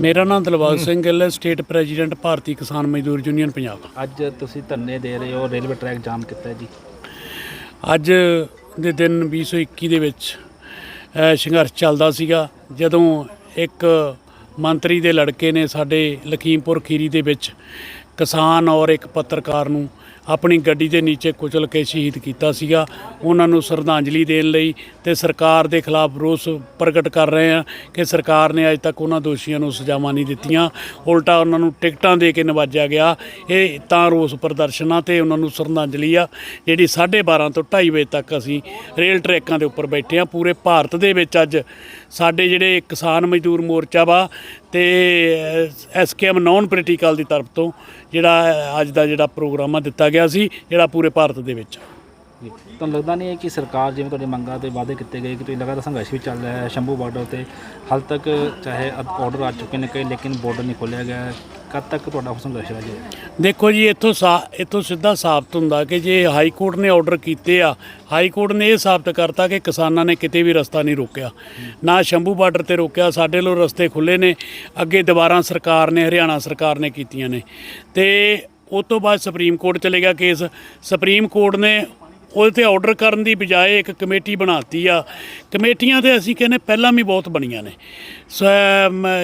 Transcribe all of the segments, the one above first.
ਮੇਰਾ ਨਾਮ ਦਿਲਬਾਗ ਸਿੰਘ ਗਿੱਲ ਹੈ ਸਟੇਟ ਪ੍ਰੈਜ਼ੀਡੈਂਟ ਭਾਰਤੀ ਕਿਸਾਨ ਮਜ਼ਦੂਰ ਯੂਨੀਅਨ ਪੰਜਾਬ ਅੱਜ ਤੁਸੀਂ ਧਰਨੇ ਦੇ ਰਹੇ ਹੋ ਰੇਲਵੇ ਟਰੈਕ ਜਾਮ ਕੀਤਾ ਹੈ ਜੀ। ਅੱਜ ਦੇ ਦਿਨ 2021 ਦੇ ਵਿੱਚ ਅ, ਸੰਘਰਸ਼ ਚੱਲਦਾ ਸੀਗਾ ਜਦੋਂ ਇੱਕ ਮੰਤਰੀ ਦੇ ਲੜਕੇ ਨੇ ਸਾਡੇ ਲਖੀਮਪੁਰ ਖੀਰੀ ਦੇ ਵਿੱਚ ਕਿਸਾਨ ਔਰ ਇੱਕ ਪੱਤਰਕਾਰ ਨੂੰ ਆਪਣੀ ਗੱਡੀ ਦੇ ਨੀਚੇ ਕੁਚਲ ਕੇ ਸ਼ਹੀਦ ਕੀਤਾ ਸੀਗਾ। ਉਹਨਾਂ ਨੂੰ ਸ਼ਰਧਾਂਜਲੀ ਦੇਣ ਲਈ ਤੇ ਸਰਕਾਰ ਦੇ ਖਿਲਾਫ ਰੋਸ ਪ੍ਰਗਟ ਕਰ ਰਹੇ ਆ ਕਿ ਸਰਕਾਰ ਨੇ ਅਜੇ ਤੱਕ ਉਹਨਾਂ ਦੋਸ਼ੀਆਂ ਨੂੰ ਸਜ਼ਾਵਾਂ ਨਹੀਂ ਦਿੱਤੀਆਂ। ਉਲਟਾ ਉਹਨਾਂ ਨੂੰ ਟਿਕਟਾਂ ਦੇ ਕੇ ਨਵਾਜਿਆ ਗਿਆ। ਇਹ ਤਾਂ ਰੋਸ ਪ੍ਰਦਰਸ਼ਨਾਂ ਤੇ ਉਹਨਾਂ ਨੂੰ ਸ਼ਰਧਾਂਜਲੀ ਆ, ਜਿਹੜੀ 12:30 ਤੋਂ 2:30 ਵਜੇ ਤੱਕ ਅਸੀਂ ਰੇਲ ਟਰੈਕਾਂ ਦੇ ਉੱਪਰ ਬੈਠੇ ਆ ਪੂਰੇ ਭਾਰਤ ਦੇ ਵਿੱਚ ਅੱਜ ਸਾਡੇ ਜਿਹੜੇ ਕਿਸਾਨ ਮਜ਼ਦੂਰ ਮੋਰਚਾ ਵਾ ਤੇ ਐਸਕੇਐਮ ਨਾਨ ਪੋਲੀਟੀਕਲ ਦੀ ਤਰਫ ਤੋਂ ਜਿਹੜਾ ਅੱਜ ਦਾ ਜਿਹੜਾ ਪ੍ਰੋਗਰਾਮ ਆ ਦਿੱਤਾ ਗਿਆ ਸੀ, ਜਿਹੜਾ ਪੂਰੇ ਭਾਰਤ ਦੇ ਵਿੱਚ। ਤੁਹਾਨੂੰ ਲੱਗਦਾ ਨਹੀਂ ਹੈ ਕਿ ਸਰਕਾਰ ਜਿਵੇਂ ਤੁਹਾਡੀ ਮੰਗਾਂ ਤੇ ਵਾਅਦੇ ਕੀਤੇ ਗਏ ਕਿ ਤੁਸੀਂ ਲਗਾਤਾਰ ਸੰਘਰਸ਼ ਵੀ ਚੱਲ ਰਿਹਾ ਹੈ, ਸ਼ੰਭੂ ਬਾਰਡਰ ਤੇ? ਹਾਲ ਤੱਕ ਚਾਹੇ ਆਰਡਰ ਆ ਚੁੱਕੇ ਨੇ ਕਈ, ਲੇਕਿਨ ਬਾਰਡਰ ਨਹੀਂ ਖੋਲ੍ਹਿਆ ਗਿਆ ਕਦ ਤੱਕ ਤੁਹਾਡਾ ਸੰਘਰਸ਼ ਰਹੇਗਾ ਦੇਖੋ ਜੀ, ਇੱਥੋਂ ਸਾ, ਇੱਥੋਂ ਸਿੱਧਾ ਸਾਬਤ ਹੁੰਦਾ ਕਿ ਜੇ ਹਾਈ ਕੋਰਟ ਨੇ ਆਰਡਰ ਕੀਤੇ ਆ ਹਾਈ ਕੋਰਟ ਨੇ ਇਹ ਸਾਬਤ ਕਰਤਾ ਕਿ ਕਿਸਾਨਾਂ ਨੇ ਕਿਤੇ ਵੀ ਰਸਤਾ ਨਹੀਂ ਰੋਕਿਆ। ਨਾ ਸ਼ੰਭੂ ਬਾਰਡਰ ਤੇ ਰੋਕਿਆ, ਸਾਡੇ ਲੋ ਰਸਤੇ ਖੁੱਲੇ ਨੇ, ਅੱਗੇ ਦੁਬਾਰਾ ਸਰਕਾਰ ਨੇ, ਹਰਿਆਣਾ ਸਰਕਾਰ ਨੇ ਕੀਤੀਆਂ ਨੇ। ਤੇ ਉਸ ਤੋਂ ਬਾਅਦ ਸੁਪਰੀਮ ਕੋਰਟ ਚਲੇ ਗਿਆ ਕੇਸ। ਸੁਪਰੀਮ ਕੋਰਟ ਨੇ ਉਹਦੇ ਤੇ ਆਰਡਰ ਕਰਨ ਦੀ ਬਜਾਏ ਇੱਕ ਕਮੇਟੀ ਬਣਾਤੀ ਆ। ਕਮੇਟੀਆਂ ਤੇ ਅਸੀਂ ਕਹਿੰਦੇ ਪਹਿਲਾਂ ਵੀ ਬਹੁਤ ਬਣੀਆਂ ਨੇ। ਸ-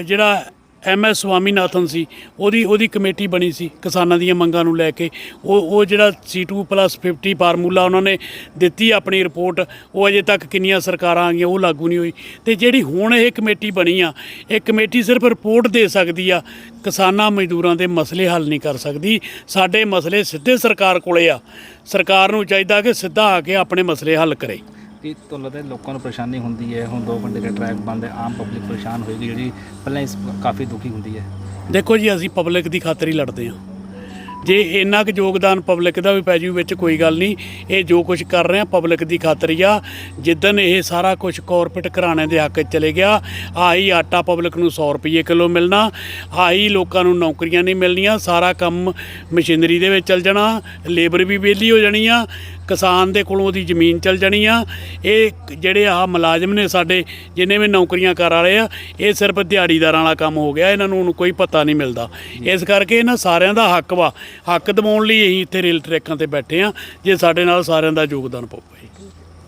ਜਿਹੜਾ ਐਮ ਐਸ ਸਵਾਮੀਨਾਥਨ ਸੀ, ਉਹਦੀ ਉਹਦੀ ਕਮੇਟੀ ਬਣੀ ਸੀ ਕਿਸਾਨਾਂ ਦੀਆਂ ਮੰਗਾਂ ਨੂੰ ਲੈ ਕੇ। ਉਹ ਉਹ ਜਿਹੜਾ C2+50 ਫਾਰਮੂਲਾ ਉਹਨਾਂ ਨੇ ਦਿੱਤੀ ਆਪਣੀ ਰਿਪੋਰਟ, ਉਹ ਅਜੇ ਤੱਕ ਕਿੰਨੀਆਂ ਸਰਕਾਰਾਂ ਆ ਗਈਆਂ, ਉਹ ਲਾਗੂ ਨਹੀਂ ਹੋਈ। ਤੇ ਜਿਹੜੀ ਹੁਣ ਇਹ ਕਮੇਟੀ ਬਣੀ ਆ, ਇਹ ਕਮੇਟੀ ਸਿਰਫ ਰਿਪੋਰਟ ਦੇ ਸਕਦੀ ਆ, ਕਿਸਾਨਾਂ ਮਜ਼ਦੂਰਾਂ ਦੇ ਮਸਲੇ ਹੱਲ ਨਹੀਂ ਕਰ ਸਕਦੀ। ਸਾਡੇ ਮਸਲੇ ਸਿੱਧੇ ਸਰਕਾਰ ਕੋਲੇ ਆ। ਸਰਕਾਰ ਨੂੰ ਚਾਹੀਦਾ ਕਿ ਸਿੱਧਾ ਆ ਕੇ ਆਪਣੇ ਮਸਲੇ ਹੱਲ ਕਰੇ। ਕਿ ਤੁਹਾਨੂੰ ਲੱਗਦਾ ਲੋਕਾਂ ਨੂੰ ਪਰੇਸ਼ਾਨੀ ਹੁੰਦੀ ਹੈ? ਹੁਣ 2 ਘੰਟੇ ਦਾ ਟਰੈਕ ਬੰਦ ਹੈ, ਆਮ ਪਬਲਿਕ ਪਰੇਸ਼ਾਨ ਹੋਏਗੀ ਜਿਹੜੀ ਪਹਿਲਾਂ ਇਸ ਕਾਫੀ ਦੁਖੀ ਹੁੰਦੀ ਹੈ। ਦੇਖੋ ਜੀ, ਅਸੀਂ ਪਬਲਿਕ ਦੀ ਖਾਤਰ ਹੀ ਲੜਦੇ ਹਾਂ। ਜੇ ਇੰਨਾ ਕੁ ਯੋਗਦਾਨ ਪਬਲਿਕ ਦਾ ਵੀ ਪੈ ਜੂ, ਵਿੱਚ ਕੋਈ ਗੱਲ ਨਹੀਂ। ਇਹ ਜੋ ਕੁਝ ਕਰ ਰਹੇ ਆ ਪਬਲਿਕ ਦੀ ਖਾਤਰ ਹੀ ਆ। ਜਿੱਦਨ ਇਹ ਸਾਰਾ ਕੁਝ ਕਾਰਪੋਰੇਟ ਘਰਾਣੇ ਦੇ ਹੱਕ 'ਚ ਚਲੇ ਗਿਆ, ਆਹੀ ਆਟਾ ਪਬਲਿਕ ਨੂੰ 100 ਰੁਪਏ ਕਿਲੋ ਮਿਲਣਾ, ਆਹੀ ਲੋਕਾਂ ਨੂੰ ਨੌਕਰੀਆਂ ਨਹੀਂ ਮਿਲਣੀਆਂ, ਸਾਰਾ ਕੰਮ ਮਸ਼ੀਨਰੀ ਦੇ ਵਿੱਚ ਚੱਲ ਜਾਣਾ ਲੇਬਰ ਵੀ ਵਿਹਲੀ ਹੋ ਜਾਣੀ ਆ, ਕਿਸਾਨ ਦੇ ਕੋਲੋਂ ਉਹਦੀ ਜ਼ਮੀਨ ਚਲ ਜਾਣੀ ਆ। ਇਹ ਜਿਹੜੇ ਆ ਮੁਲਾਜ਼ਮ ਨੇ ਸਾਡੇ, ਜਿੰਨੇ ਵੀ ਨੌਕਰੀਆਂ ਕਰ ਵਾਲੇ ਆ, ਇਹ ਸਿਰਫ ਦਿਹਾੜੀਦਾਰਾਂ ਵਾਲਾ ਕੰਮ ਹੋ ਗਿਆ, ਇਹਨਾਂ ਨੂੰ ਹੁਣ ਕੋਈ ਪਤਾ ਨਹੀਂ ਮਿਲਦਾ। ਇਸ ਕਰਕੇ ਇਹਨਾਂ ਸਾਰਿਆਂ ਦਾ ਹੱਕ ਵਾ ਹੱਕ ਦਿਵਾਉਣ ਲਈ ਅਸੀਂ ਇੱਥੇ ਰੇਲ ਟਰੈਕਾਂ ਤੇ ਬੈਠੇ ਆ ਜੇ ਸਾਡੇ ਨਾਲ ਸਾਰਿਆਂ ਦਾ ਯੋਗਦਾਨ ਪਊਗਾ